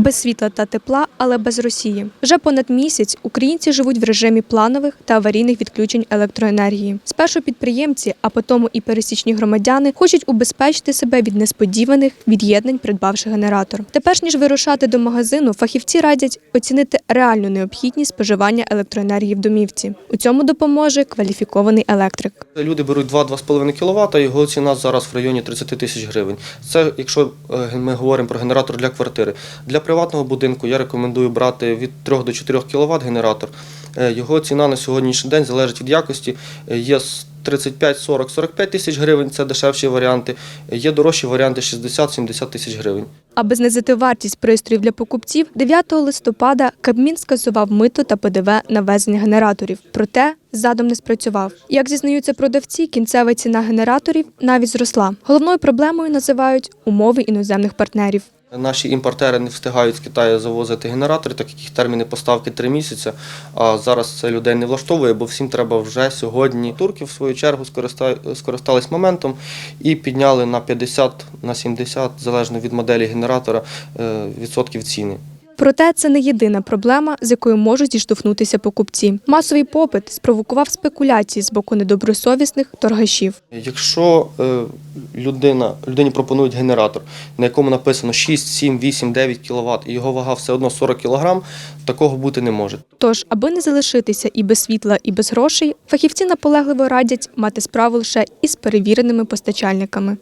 Без світла та тепла, але без Росії. Вже понад місяць українці живуть в режимі планових та аварійних відключень електроенергії. Спершу підприємці, а потім і пересічні громадяни хочуть убезпечити себе від несподіваних від'єднань, придбавши генератор. Тепер ніж вирушати до магазину, фахівці радять оцінити реальну необхідність споживання електроенергії в домівці. У цьому допоможе кваліфікований електрик. Люди беруть 2-2,5 кВт, його ціна зараз в районі 30 тисяч гривень. Це якщо е, ми говоримо про генератор для квартири. Для приватного будинку я рекомендую брати від 3 до 4 кВт генератор. Е, Його ціна на сьогоднішній день залежить від якості. Е, Є 35, 40, 45 тисяч гривень, це дешевші варіанти. Е, Є дорожчі варіанти 60-70 тисяч гривень. Аби знизити вартість пристроїв для покупців, 9 листопада Кабмін скасував мито та ПДВ на ввезення генераторів. Проте задум не спрацював. Як зізнаються продавці, кінцева ціна генераторів навіть зросла. Головною проблемою називають умови іноземних партнерів. Наші імпортери не встигають з Китаю завозити генератори, так як їх терміни поставки три місяці. А зараз це людей не влаштовує, бо всім треба вже сьогодні. Турки, в свою чергу, скористались моментом і підняли на 50 на 70, залежно від моделі генератора, е, відсотків ціни. Проте це не єдина проблема, з якою можуть зіштовхнутися покупці. Масовий попит спровокував спекуляції з боку недобросовісних торгашів. Якщо е, людина, людині пропонують генератор, на якому написано 6, 7, 8, 9 кВт, і його вага все одно 40 кг, такого бути не може. Тож, аби не залишитися і без світла, і без грошей, фахівці наполегливо радять мати справу лише із перевіреними постачальниками.